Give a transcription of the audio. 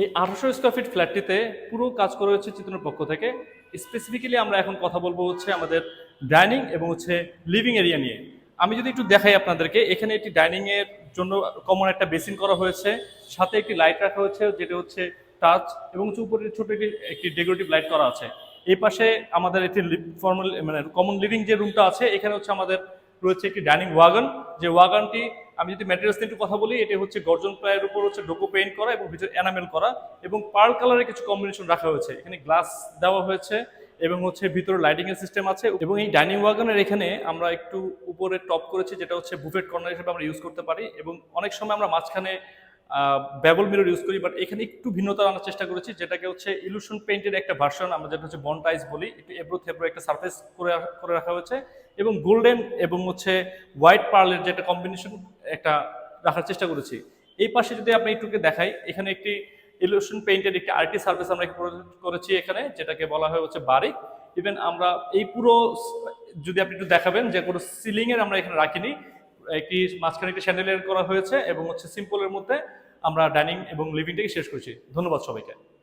এই আঠারোশো square feet ফ্ল্যাটটিতে পুরো কাজ করা হয়েছে চিত্রনের পক্ষ থেকে। স্পেসিফিক্যালি আমরা এখন কথা বলব হচ্ছে আমাদের ডাইনিং এবং হচ্ছে লিভিং এরিয়া নিয়ে। আমি যদি একটু দেখাই আপনাদেরকে, এখানে একটি ডাইনিং এর জন্য কমন একটা বেসিন করা হয়েছে। সাথে একটি লাইট রাখা হয়েছে, যেটা হচ্ছে টাচ এবং হচ্ছে উপরে ছোট একটি একটি ডেকোরেটিভ লাইট করা আছে। এই পাশে আমাদের একটি ফর্মাল মানে কমন লিভিং যে রুমটা আছে, এখানে হচ্ছে আমাদের রয়েছে একটি ডাইনিং ওয়াগন যে ওয়াগনটি আমি যদি ম্যাটেরিয়ালস নিয়ে একটু কথা বলি, এটা হচ্ছে গর্জন প্রায়ের উপর হচ্ছে ডোকো পেইন্ট করা এবং ভিতরে এনামেল করা এবং পার্ল কালারের কিছু কম্বিনেশন রাখা হয়েছে। এখানে গ্লাস দেওয়া হয়েছে এবং হচ্ছে ভিতরে লাইটিং এর সিস্টেম আছে এবং এই ডাইনিং ওয়াগনের এখানে আমরা একটু উপরে টপ করেছি, যেটা হচ্ছে বুফেট কর্নার হিসেবে আমরা ইউজ করতে পারি এবং অনেক সময় আমরা মাঝখানে ব্যাবল মিরর ইউজ করি বাট এখানে একটু ভিন্নতা আনার চেষ্টা করেছি, যেটাকে হচ্ছে ইলুশন পেইন্টের একটা ভার্সন আমরা যেটা হচ্ছে বনটাইজ বলি, একটু এব্রো থেব্রো একটা সারফেস করে করে রাখা হয়েছে, এবং গোল্ডেন এবং হচ্ছে হোয়াইট পার্লের যে একটা কম্বিনেশন একটা রাখার চেষ্টা করেছি। এই পাশে যদি আপনি একটুকে দেখাই, এখানে একটি ইলুশন পেইন্টের একটি আর্টি সার্ভিস আমরা করে- করেছি এখানে, যেটাকে বলা হয় হচ্ছে বারিক ইভেন আমরা এই পুরো যদি আপনি একটু দেখাবেন, যে কোনো সিলিংয়ের আমরা এখানে রাখিনি, একটি মাঝখানে একটি স্যান্ডেলিয়ার করা হয়েছে, এবং হচ্ছে সিম্পলের মধ্যে আমরা ডাইনিং এবং লিভিংটাকে শেষ করছি। ধন্যবাদ সবাইকে।